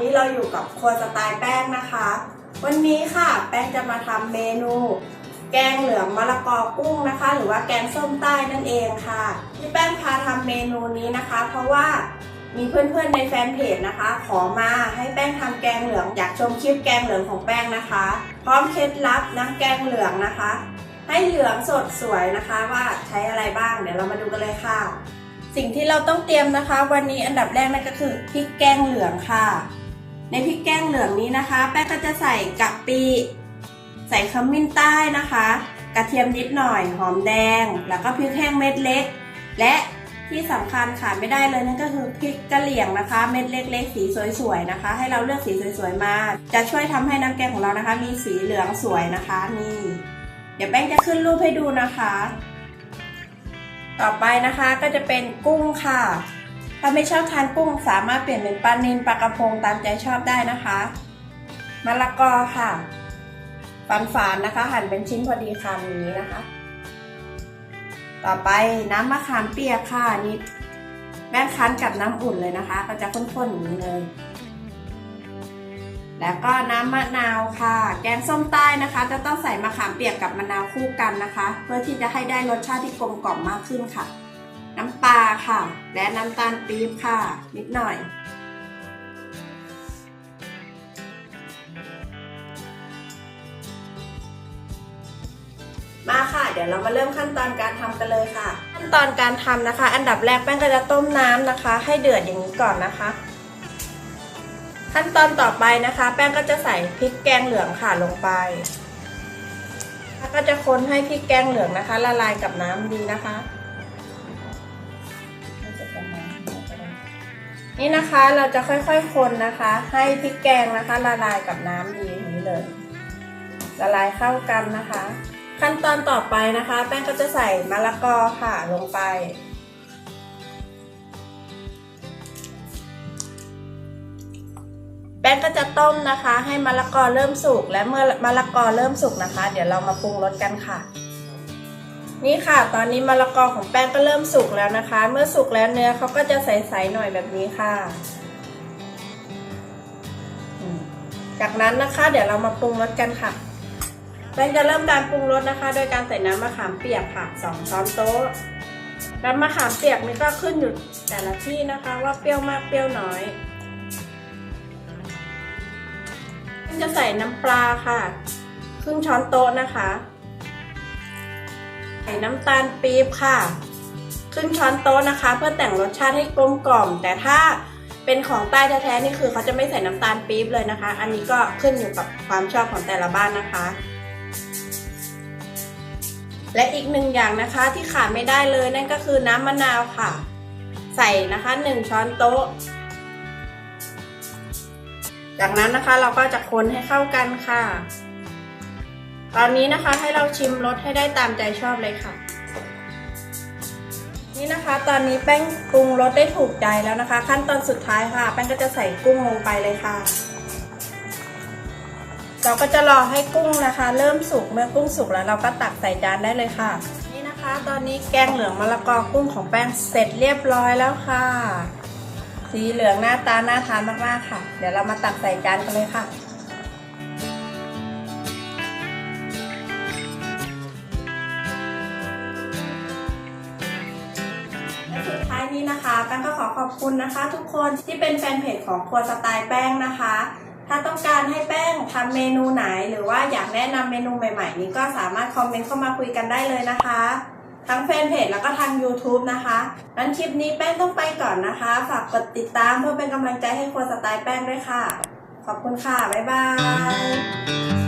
นี้เราอยู่กับครัวสไตล์แป้งนะคะ วันนี้ค่ะแป้งจะมาทำเมนู แกงเหลืองมะละกอกุ้งนะคะ หรือว่าแกงส้มใต้นั่นเองค่ะ ที่แป้งพาทำเมนูนี้นะคะ เพราะว่ามีเพื่อนๆในแฟนเพจนะคะ ขอมาให้แป้งทำแกงเหลือง อยากชมคลิปแกงเหลืองของแป้งนะคะ พร้อมเคล็ดลับน้ำแกงเหลืองนะคะ ให้เหลืองสดสวยนะคะว่าใช้อะไรบ้างเดี๋ยวเรามาดูกันเลยค่ะ สิ่งที่เราต้องเตรียมนะคะ วันนี้อันดับแรกนั่นก็คือพริกแกงเหลืองค่ะ ในพริกแกงเหลืองนี้นะคะ แป้งก็จะใส่กะปิ ใส่ขมิ้นใต้นะคะ กระเทียมนิดหน่อย หอมแดง แล้วก็พริกแห้งเม็ดเล็ก และที่สำคัญขาดไม่ได้เลยนั่นก็คือพริกกะเหรี่ยงนะคะ เม็ดเล็ก ๆ สีสวยๆนะคะ ให้เราเลือกสีสวยๆมา จะช่วยทำให้น้ำแกงของเรานะคะ มีสีเหลืองสวยนะคะนี่ เดี๋ยวแป้งจะขึ้นรูปให้ดูนะคะ ต่อไปนะคะก็จะเป็นกุ้งค่ะ ถ้าไม่ชอบทานกุ้งสามารถเปลี่ยนเป็นปลานิลปลากระพงตามใจชอบได้นะคะมะละกอค่ะฝานๆนนะคะ หั่นเป็นชิ้นพอดีคำอย่างนี้นะคะ ต่อไปน้ำมะขามเปียกค่ะนี่แป้คั้นกับน้ำอุ่นเลยนะคะ ก็จะข้นๆอย่างนี้เลย แล้วก็น้ำมะนาวค่ะ แกงส้มใต้นะคะ จะต้องใส่มะขามเปียกกับมะนาวคู่กันนะคะ เพื่อที่จะให้ได้รสชาติที่กลมกล่อมมากขึ้นค่ะ น้ำปลา ค่ะ และน้ำตาลปี๊บค่ะ นิดหน่อย มาค่ะ เดี๋ยวเรามาเริ่มขั้นตอนการทำกันเลยค่ะ ขั้นตอนการทำนะคะ อันดับแรกแป้งก็จะต้มน้ำนะคะ ให้เดือดอย่างนี้ก่อนนะคะ ขั้นตอนต่อไปนะคะ แป้งก็จะใส่พริกแกงเหลืองค่ะลงไปแล้วก็จะคนให้พริกแกงเหลืองนะคะ ละลายกับน้ำดีนะคะ นี่นะคะเราจะค่อยๆคนนะคะ ให้พริกแกงนะคะ ละลายกับน้ำดีนี้เลย ละลายเข้ากันนะคะ ขั้นตอนต่อไปนะคะ แป้งก็จะใส่มะละกอค่ะลงไปแป้งก็จะต้มนะคะ ให้มะละกอเริ่มสุกและเมื่อมะละกอเริ่มสุกนะคะ เดี๋ยวเรามาปรุงรสกันค่ะ นี่ค่ะ ตอนนี้มะละกอของแป้งก็เริ่มสุกแล้วนะคะ เมื่อสุกแล้วเนื้อเขาก็จะใสๆหน่อยแบบนี้ค่ะ จากนั้นนะคะ เดี๋ยวเรามาปรุงรสกันค่ะ แป้งจะเริ่มการปรุงรสนะคะ โดยการใส่น้ำมะขามเปียกค่ะสองช้อนโต๊ะน้ำมะขามเปียกนี่ก็ขึ้นอยู่แต่ละที่นะคะ ว่าเปรี้ยวมากเปรี้ยวน้อยจะใส่น้ำปลาค่ะ ครึ่งช้อนโต๊ะนะคะ ส่น้ำตาลปี๊บค่ะ ครึ่งช้อนโต๊ะนะคะ เพื่อแต่งรสชาติให้กลมกล่อม แต่ถ้าเป็นของใต้แท้ๆนี่คือเขาจะไม่ใส่น้ำตาลปี๊บเลยนะคะ อันนี้ก็ขึ้นอยู่กับความชอบของแต่ละบ้านนะคะ และอีกหนึ่งอย่างนะคะที่ขาดไม่ได้เลยนั่นก็คือน้ำมะนาวค่ะ ใส่นะคะหนึ่งช้อนโต๊ะ จากนั้นนะคะเราก็จะคนให้เข้ากันค่ะ ตอนนี้นะคะให้เราชิมรสให้ได้ตามใจชอบเลยค่ะ นี่นะคะตอนนี้แป้งปรุงรสได้ถูกใจแล้วนะคะ ขั้นตอนสุดท้ายค่ะ แป้งก็จะใส่กุ้งลงไปเลยค่ะ เราก็จะรอให้กุ้งนะคะ เริ่มสุกเมื่อกุ้งสุกแล้วเราก็ตักใส่จานได้เลยค่ะ นี่นะคะ ตอนนี้แกงเหลืองมะละกอกุ้งของแป้งเสร็จเรียบร้อยแล้วค่ะ สีเหลืองหน้าตาน่าทานมากๆค่ะ เดี๋ยวเรามาตักใส่จานกันเลยค่ะ นี้นะคะแป้งก็ขอขอบคุณนะคะ ทุกคนที่เป็นแฟนเพจของครัวสไตล์แป้งนะคะ ถ้าต้องการให้แป้งทำเมนูไหน หรือว่าอยากแนะนำเมนูใหม่ ๆ นี้ก็สามารถคอมเมนต์เข้ามาคุยกันได้เลยนะคะ ทั้งแฟนเพจแล้วก็ทาง YouTube นะคะนั้นคลิปนี้แป้งต้องไปก่อนนะคะ ฝากกดติดตามเพื่อเป็นกำลังใจให้ครัวสไตล์แป้งด้วยค่ะ ขอบคุณค่ะ บ๊ายบาย